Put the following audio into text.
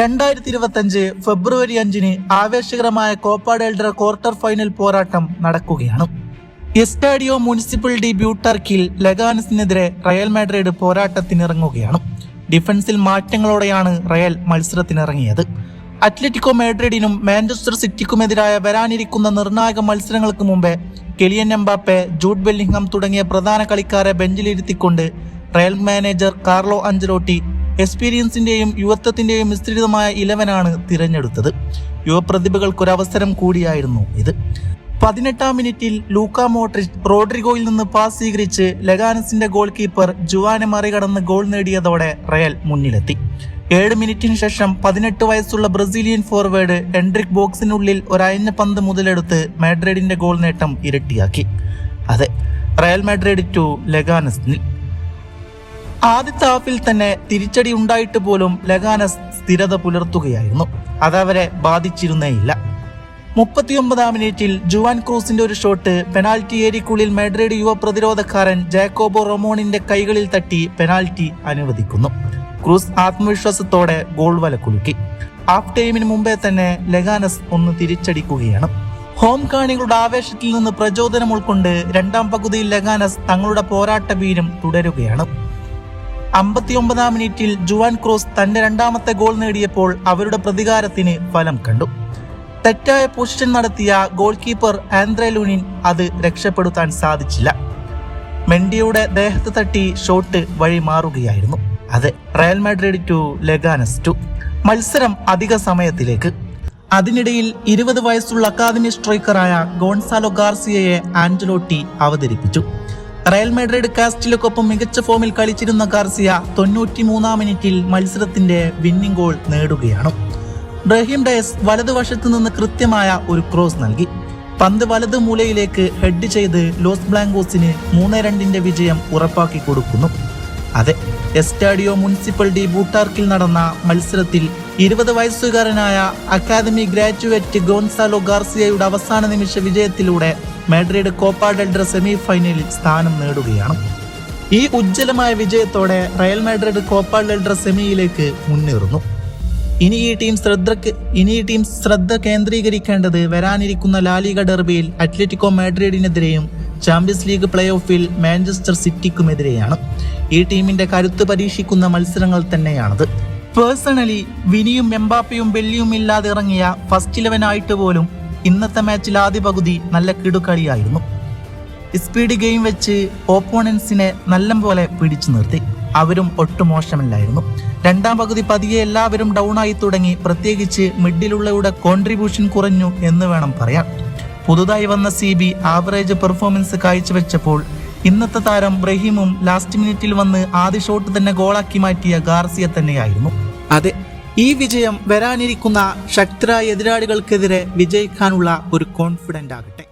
രണ്ടായിരത്തി ഇരുപത്തഞ്ച് ഫെബ്രുവരി അഞ്ചിന് ആവേശകരമായ കോപ്പ ക്വാർട്ടർ ഫൈനൽ പോരാട്ടം നടക്കുകയാണ്. എസ്റ്റാഡിയോ മുനിസിപ്പൽ ഡി ബ്യൂട്ടർക്കിൽ ലഗാനസിനെതിരെ റയൽ മാഡ്രിഡ് പോരാട്ടത്തിനിറങ്ങുകയാണ്. ഡിഫൻസിൽ മാറ്റങ്ങളോടെയാണ് റയൽ മത്സരത്തിനിറങ്ങിയത്. അത്ലറ്റിക്കോ മാഡ്രിഡിനും മാഞ്ചസ്റ്റർ സിറ്റിക്കുമെതിരായ വരാനിരിക്കുന്ന നിർണായക മത്സരങ്ങൾക്ക് മുമ്പേ കെലിയൻ എംബാപ്പെ ജൂഡ് ബെല്ലിംഗ്ഹാം തുടങ്ങിയ പ്രധാന കളിക്കാരെ ബെഞ്ചിലിരുത്തിക്കൊണ്ട് റയൽ മാനേജർ കാർലോ അഞ്ചലോട്ടി എക്സ്പീരിയൻസിന്റെയും യുവത്വത്തിന്റെയും മിശ്രിതമായ ഇലവനാണ് തിരഞ്ഞെടുത്തത്. യുവപ്രതിഭകൾക്കൊരവസരം കൂടിയായിരുന്നു ഇത്. പതിനെട്ടാം മിനിറ്റിൽ ലൂക്ക മോട്രിച്ച് റോഡ്രിഗോയിൽ നിന്ന് പാസ് സ്വീകരിച്ച് ലഗാനസിന്റെ ഗോൾ കീപ്പർ ജുവാനെ മറികടന്ന് ഗോൾ നേടിയതോടെ റയൽ മുന്നിലെത്തി. ഏഴ് മിനിറ്റിന് ശേഷം പതിനെട്ട് വയസ്സുള്ള ബ്രസീലിയൻ ഫോർവേഡ് എൻഡ്രിക് ബോക്സിനുള്ളിൽ ഒരയഞ്ഞ പന്ത് മുതലെടുത്ത് മാഡ്രിഡിന്റെ ഗോൾ നേട്ടം ഇരട്ടിയാക്കി. അതെ റയൽ മാഡ്രിഡ് ടു ലഗാനസിൽ ആദ്യത്തെ ഹാഫിൽ തന്നെ തിരിച്ചടി ഉണ്ടായിട്ട് പോലും ലഗാനസ് സ്ഥിരത പുലർത്തുകയായിരുന്നു. അതവരെ ബാധിച്ചിരുന്നേയില്ല. മുപ്പത്തിയൊമ്പതാം മിനിറ്റിൽ ജുവാൻ ക്രൂസിന്റെ ഒരു ഷോട്ട് പെനാൽറ്റി ഏരിക്കുള്ളിൽ മെഡ്രിഡ് യുവ പ്രതിരോധക്കാരൻ ജാക്കോബോ റൊമോണിന്റെ കൈകളിൽ തട്ടി പെനാൽറ്റി അനുവദിക്കുന്നു. ക്രൂസ് ആത്മവിശ്വാസത്തോടെ ഗോൾ വല കുലുക്കി ഹാഫ് ടൈമിന് മുമ്പേ തന്നെ ലഗാനസ് ഒന്ന് തിരിച്ചടിക്കുകയാണ്. ഹോം കാണികളുടെ ആവേശത്തിൽ നിന്ന് പ്രചോദനം ഉൾക്കൊണ്ട് രണ്ടാം പകുതിയിൽ ലഗാനസ് തങ്ങളുടെ പോരാട്ട വീരം തുടരുകയാണ്. അമ്പത്തിയൊമ്പതാം മിനിറ്റിൽ ജുവാൻ ക്രോസ് തന്റെ രണ്ടാമത്തെ ഗോൾ നേടിയപ്പോൾ അവരുടെ പ്രതികാരത്തിന് ഫലം കണ്ടു. തെറ്റായ പൊസിഷൻ നടത്തിയ ഗോൾ കീപ്പർ ആന്ദ്രെ ലൂനിൻ അത് രക്ഷപ്പെടുത്താൻ സാധിച്ചില്ല. മെൻഡിയുടെ ദേഹത്ത് തട്ടി ഷോട്ട് വഴി മാറുകയായിരുന്നു. അതെ Real Madrid two Leganes two. മത്സരം അധിക സമയത്തിലേക്ക്. അതിനിടയിൽ ഇരുപത് വയസ്സുള്ള അക്കാദമി സ്ട്രൈക്കറായ ഗോൺസാലോ ഗാർസിയയെ ആന്റലോട്ടി അവതരിപ്പിച്ചു. റയൽ മെഡ്രിഡ് കാസ്റ്റിലൊക്കൊപ്പം മികച്ച ഫോമിൽ കളിച്ചിരുന്ന ഗാർസിയ തൊണ്ണൂറ്റി മൂന്നാം മിനിറ്റിൽ മത്സരത്തിന്റെ വിന്നിംഗ് ഗോൾ നേടുകയാണ്. ബ്രഹീം ഡയസ് വലതുവശത്തു നിന്ന് കൃത്യമായ ഒരു ക്രോസ് നൽകി. പന്ത് വലത് മൂലയിലേക്ക് ഹെഡ് ചെയ്ത് ലോസ് ബ്ലാങ്കോസിന് മൂന്ന് രണ്ടിന്റെ വിജയം ഉറപ്പാക്കി കൊടുക്കുന്നു. അതെ എസ്റ്റാഡിയോ മുനിസിപ്പൽ ഡി ബൂട്ടാർക്കിൽ നടന്ന മത്സരത്തിൽ ഇരുപത് വയസ്സുകാരനായ അക്കാദമി ഗ്രാജുവേറ്റ് ഗോൺസാലോ ഗാർസിയയുടെ അവസാന നിമിഷ വിജയത്തിലൂടെ മാഡ്രിഡ് കോപ്പ ഡെൽഡർ സെമി ഫൈനലിൽ സ്ഥാനം നേടുകയാണ്. ഈ ഉജ്ജ്വലമായ വിജയത്തോടെ റയൽ മാഡ്രിഡ് കോപ്പ ഡെൽഡർ സെമിയിലേക്ക് മുന്നേറുന്നു. ഇനി ഈ ടീം ശ്രദ്ധക്ക് ഇനി ഈ ടീം ശ്രദ്ധ കേന്ദ്രീകരിക്കേണ്ടത് വരാനിരിക്കുന്ന ലാലിക ഡെർബിയിൽ അത്ലറ്റിക്കോ മാഡ്രിഡിനെതിരെയും ചാമ്പ്യൻസ് ലീഗ് പ്ലേ ഓഫിൽ മാഞ്ചസ്റ്റർ സിറ്റിക്കുമെതിരെയാണ്. ഈ ടീമിന്റെ കരുത്ത് പരീക്ഷിക്കുന്ന മത്സരങ്ങൾ തന്നെയാണത്. പേഴ്സണലി വിനിയും എംബാപ്പയും ബെല്ലിയും ഇല്ലാതെ ഇറങ്ങിയ ഫസ്റ്റ് ഇലവൻ ആയിട്ട് പോലും ഇന്നത്തെ മാച്ചിൽ ആദ്യ പകുതി നല്ല കിടുക്കളിയായിരുന്നു. സ്പീഡ് ഗെയിം വെച്ച് ഓപ്പോണൻസിനെ നല്ല പോലെ പിടിച്ചു നിർത്തി. അവരും ഒട്ടും മോശമല്ലായിരുന്നു. രണ്ടാം പകുതി പതിയെ എല്ലാവരും ഡൗൺ ആയി തുടങ്ങി. പ്രത്യേകിച്ച് മിഡിലുള്ളവരുടെ കോൺട്രിബ്യൂഷൻ കുറഞ്ഞു എന്ന് വേണം പറയാൻ. പുതുതായി വന്ന സി ബി ആവറേജ് പെർഫോമൻസ് കാഴ്ചവെച്ചപ്പോൾ ഇന്നത്തെ താരം ബ്രഹീമും ലാസ്റ്റ് മിനിറ്റിൽ വന്ന് ആദ്യ ഷോട്ട് തന്നെ ഗോളാക്കി മാറ്റിയ ഗാർസിയ തന്നെയായിരുന്നു. അതെ ഈ വിജയം വരാനിരിക്കുന്ന ശക്തരായ എതിരാളികൾക്കെതിരെ വിജയിക്കാനുള്ള ഒരു കോൺഫിഡന്റ് ആകട്ടെ.